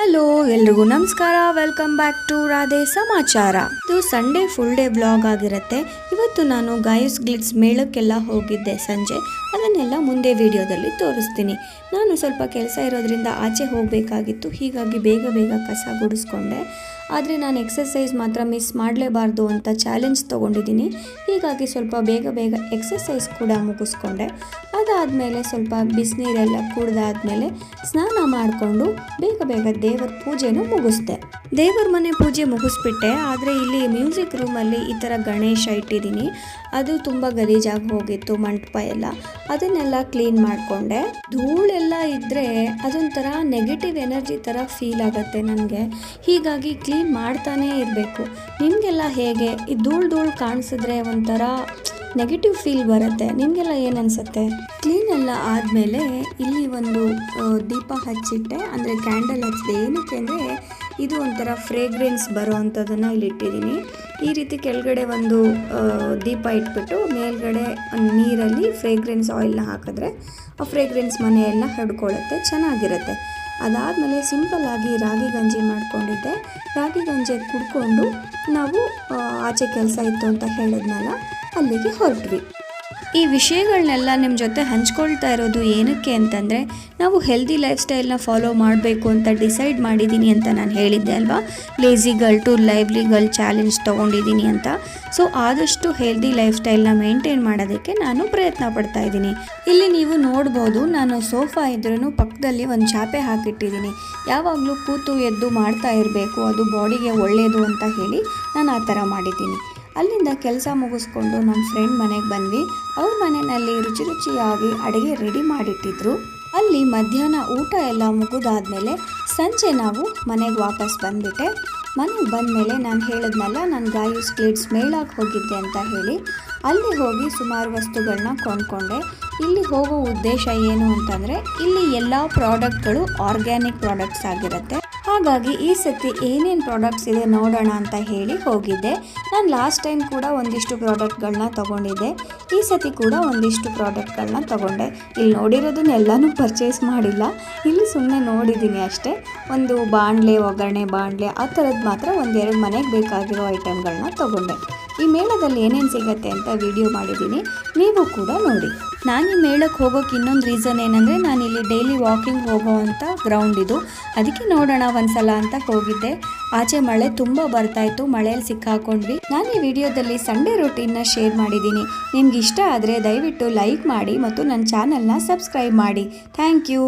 Hello ಎಲ್ರಿಗೂ ನಮಸ್ಕಾರ. Welcome back to Radhe ಸಮಾಚಾರ. ಇದು ಸಂಡೇ ಫುಲ್ ಡೇ ಬ್ಲಾಗ್ ಆಗಿರುತ್ತೆ. ಇವತ್ತು ನಾನು ಗಾಯಸ್ ಗ್ಲಿಟ್ಸ್ ಮೇಳಕ್ಕೆಲ್ಲ ಹೋಗಿದ್ದೆ ಸಂಜೆ. ಅದನ್ನೆಲ್ಲ ಮುಂದೆ ವಿಡಿಯೋದಲ್ಲಿ ತೋರಿಸ್ತೀನಿ. ನಾನು ಸ್ವಲ್ಪ ಕೆಲಸ ಇರೋದ್ರಿಂದ ಆಚೆ ಹೋಗಬೇಕಾಗಿತ್ತು. ಹೀಗಾಗಿ ಬೇಗ ಬೇಗ ಕಸ ಗುಡಿಸ್ಕೊಂಡೆ. ಆದರೆ ನಾನು ಎಕ್ಸಸೈಸ್ ಮಾತ್ರ ಮಿಸ್ ಮಾಡಲೇಬಾರ್ದು ಅಂತ ಚಾಲೆಂಜ್ ತೊಗೊಂಡಿದ್ದೀನಿ. ಹೀಗಾಗಿ ಸ್ವಲ್ಪ ಬೇಗ ಬೇಗ ಎಕ್ಸಸೈಸ್ ಕೂಡ ಮುಗಿಸ್ಕೊಂಡೆ. ಅದಾದಮೇಲೆ ಸ್ವಲ್ಪ ಬಿಸಿನೀರೆಲ್ಲ ಕುಡ್ದಾದ್ಮೇಲೆ ಸ್ನಾನ ಮಾಡಿಕೊಂಡು ಬೇಗ ಬೇಗ ದೇವರ ಪೂಜೆನೂ ಮುಗಿಸ್ದೆ. ದೇವರ ಮನೆ ಪೂಜೆ ಮುಗಿಸ್ಬಿಟ್ಟೆ, ಆದರೆ ಇಲ್ಲಿ ಮ್ಯೂಸಿಕ್ ರೂಮಲ್ಲಿ ಈ ಥರ ಗಣೇಶ ಇಟ್ಟಿದ್ದೀನಿ. ಅದು ತುಂಬ ಗಲೀಜಾಗಿ ಹೋಗಿತ್ತು, ಮಂಟಪ ಎಲ್ಲ. ಅದನ್ನೆಲ್ಲ ಕ್ಲೀನ್ ಮಾಡಿಕೊಂಡೆ. ಧೂಳೆಲ್ಲ ಇದ್ದರೆ ಅದೊಂಥರ ನೆಗೆಟಿವ್ ಎನರ್ಜಿ ಥರ ಫೀಲ್ ಆಗುತ್ತೆ ನನಗೆ. ಹೀಗಾಗಿ ಕ್ಲೀನ್ ಮಾಡ್ತಾನೇ ಇರಬೇಕು. ನಿಮಗೆಲ್ಲ ಹೇಗೆ? ಈ ಧೂಳು ಧೂಳು ಕಾಣಿಸಿದ್ರೆ ಒಂಥರ ನೆಗೆಟಿವ್ ಫೀಲ್ ಬರುತ್ತೆ. ನಿಮಗೆಲ್ಲ ಏನು ಅನಿಸುತ್ತೆ? ಕ್ಲೀನ್ ಎಲ್ಲ ಆದಮೇಲೆ ಇಲ್ಲಿ ಒಂದು ದೀಪ ಹಚ್ಚಿಟ್ಟೆ. ಅಂದರೆ ಕ್ಯಾಂಡಲ್ ಹಚ್ಚಿದೆ. ಏನಕ್ಕೆ ಅಂದರೆ ಇದು ಒಂಥರ ಫ್ರೇಗ್ರೆನ್ಸ್ ಬರೋ ಅಂಥದ್ದನ್ನು ಇಲ್ಲಿ ಇಟ್ಟಿದ್ದೀನಿ. ಈ ರೀತಿ ಕೆಳಗಡೆ ಒಂದು ದೀಪ ಇಟ್ಬಿಟ್ಟು ಮೇಲ್ಗಡೆ ನೀರಲ್ಲಿ ಫ್ರೇಗ್ರೆನ್ಸ್ ಆಯಿಲ್ನ ಹಾಕಿದ್ರೆ ಆ ಫ್ರೇಗ್ರೆನ್ಸ್ ಮನೆಯೆಲ್ಲ ಹಡ್ಕೊಳ್ಳುತ್ತೆ ಚೆನ್ನಾಗಿರುತ್ತೆ. ಅದಾದಮೇಲೆ ಸಿಂಪಲ್ಲಾಗಿ ರಾಗಿ ಗಂಜಿ ಮಾಡಿಕೊಂಡಿದ್ದೆ. ರಾಗಿ ಗಂಜಿ ಕುಡ್ಕೊಂಡು ನಾವು ಆಚೆ ಕೆಲಸ ಇತ್ತು ಅಂತ ಹೇಳಿದ್ನಲ್ಲ, ಅಲ್ಲಿಗೆ ಹೊರಟ್ವಿ. ಈ ವಿಷಯಗಳನ್ನೆಲ್ಲ ನಿಮ್ಮ ಜೊತೆ ಹಂಚ್ಕೊಳ್ತಾ ಇರೋದು ಏನಕ್ಕೆ ಅಂತಂದರೆ, ನಾವು ಹೆಲ್ದಿ ಲೈಫ್ ಸ್ಟೈಲ್ನ ಫಾಲೋ ಮಾಡಬೇಕು ಅಂತ ಡಿಸೈಡ್ ಮಾಡಿದ್ದೀನಿ ಅಂತ ನಾನು ಹೇಳಿದ್ದೆ ಅಲ್ವಾ? Lazy girl to lively girl challenge ತೊಗೊಂಡಿದ್ದೀನಿ ಅಂತ. ಸೊ ಆದಷ್ಟು ಹೆಲ್ದಿ ಲೈಫ್ ಸ್ಟೈಲ್ನ ಮೇಂಟೈನ್ ಮಾಡೋದಕ್ಕೆ ನಾನು ಪ್ರಯತ್ನ ಪಡ್ತಾ ಇದ್ದೀನಿ. ಇಲ್ಲಿ ನೀವು ನೋಡ್ಬೋದು, ನಾನು ಸೋಫಾ ಇದ್ರೂ ಪಕ್ಕದಲ್ಲಿ ಒಂದು ಚಾಪೆ ಹಾಕಿಟ್ಟಿದ್ದೀನಿ ಯಾವಾಗಲೂ ಕೂತು ಎದ್ದು ಮಾಡ್ತಾ ಇರಬೇಕು, ಅದು ಬಾಡಿಗೆ ಒಳ್ಳೆಯದು ಅಂತ ಹೇಳಿ ನಾನು ಆ ಥರ ಮಾಡಿದ್ದೀನಿ. ಅಲ್ಲಿಂದ ಕೆಲಸ ಮುಗಿಸ್ಕೊಂಡು ನಮ್ಮ ಫ್ರೆಂಡ್ ಮನೆಗೆ ಬಂದ್ವಿ. ಅವ್ರ ಮನೆಯಲ್ಲಿ ರುಚಿ ರುಚಿಯಾಗಿ ಅಡುಗೆ ರೆಡಿ ಮಾಡಿಟ್ಟಿದ್ರು. ಅಲ್ಲಿ ಮಧ್ಯಾಹ್ನ ಊಟ ಎಲ್ಲ ಮುಗಿದಾದ್ಮೇಲೆ ಸಂಜೆ ನಾವು ಮನೆಗೆ ವಾಪಸ್ ಬಂದ್ಬಿಟ್ಟೆ. ಮನೆಗೆ ಬಂದಮೇಲೆ ನಾನು ಹೇಳಿದ್ನಲ್ಲ, ನಾನು ಗಾಯು ಸ್ಪ್ಲೇಟ್ಸ್ ಮೇಳಕ್ಕೆ ಹೋಗಿದ್ದೆ ಅಂತ ಹೇಳಿ. ಅಲ್ಲಿ ಹೋಗಿ ಸುಮಾರು ವಸ್ತುಗಳನ್ನ ಕೊಂಡ್ಕೊಂಡೆ. ಇಲ್ಲಿ ಹೋಗೋ ಉದ್ದೇಶ ಏನು ಅಂತಂದರೆ, ಇಲ್ಲಿ ಎಲ್ಲ ಪ್ರಾಡಕ್ಟ್ಗಳು ಆರ್ಗ್ಯಾನಿಕ್ ಪ್ರಾಡಕ್ಟ್ಸ್ ಆಗಿರುತ್ತೆ. ಹಾಗಾಗಿ ಈ ಸತಿ ಏನೇನು ಪ್ರಾಡಕ್ಟ್ಸ್ ಇದೆ ನೋಡೋಣ ಅಂತ ಹೇಳಿ ಹೋಗಿದ್ದೆ. ನಾನು ಲಾಸ್ಟ್ ಟೈಮ್ ಕೂಡ ಒಂದಿಷ್ಟು ಪ್ರಾಡಕ್ಟ್ಗಳನ್ನ ತೊಗೊಂಡಿದ್ದೆ. ಈ ಸತಿ ಕೂಡ ಒಂದಿಷ್ಟು ಪ್ರಾಡಕ್ಟ್ಗಳನ್ನ ತೊಗೊಂಡೆ. ಇಲ್ಲಿ ನೋಡಿರೋದನ್ನೆಲ್ಲನೂ ಪರ್ಚೇಸ್ ಮಾಡಿಲ್ಲ. ಇಲ್ಲಿ ಸುಮ್ಮನೆ ನೋಡಿದ್ದೀನಿ ಅಷ್ಟೇ. ಒಂದು ಬಾಣಲೆ ಒಗ್ಗರಣೆ ಬಾಣಲೆ ಆ ಥರದ್ದು ಮಾತ್ರ ಒಂದೆರಡು ಮನೆಗೆ ಬೇಕಾಗಿರೋ ಐಟಮ್ಗಳನ್ನ ತೊಗೊಂಡೆ. ಈ ಮೇಳದಲ್ಲಿ ಏನೇನು ಸಿಗತ್ತೆ ಅಂತ ವಿಡಿಯೋ ಮಾಡಿದ್ದೀನಿ. ನೀವು ಕೂಡ ನೋಡಿ. ನಾನು ಈ ಮೇಳಕ್ಕೆ ಹೋಗೋಕೆ ಇನ್ನೊಂದು ರೀಸನ್ ಏನಂದರೆ ನಾನು ಇಲ್ಲಿ ಡೈಲಿ ವಾಕಿಂಗ್ ಹೋಗೋವಂಥ ಗ್ರೌಂಡ್ ಇದು. ಅದಕ್ಕೆ ನೋಡೋಣ ಒಂದ್ಸಲ ಅಂತ ಹೋಗಿದ್ದೆ. ಆಚೆ ಮಳೆ ತುಂಬ ಬರ್ತಾಯಿತ್ತು ಮಳೆಯಲ್ಲಿ ಸಿಕ್ಕಾಕೊಂಡ್ವಿ. ನಾನು ಈ ವಿಡಿಯೋದಲ್ಲಿ ಸಂಡೇ ರೊಟೀನ್ನ ಶೇರ್ ಮಾಡಿದ್ದೀನಿ. ನಿಮ್ಗೆ ಇಷ್ಟ ಆದರೆ ದಯವಿಟ್ಟು ಲೈಕ್ ಮಾಡಿ ಮತ್ತು ನನ್ನ ಚಾನಲ್ನ ಸಬ್ಸ್ಕ್ರೈಬ್ ಮಾಡಿ. Thank you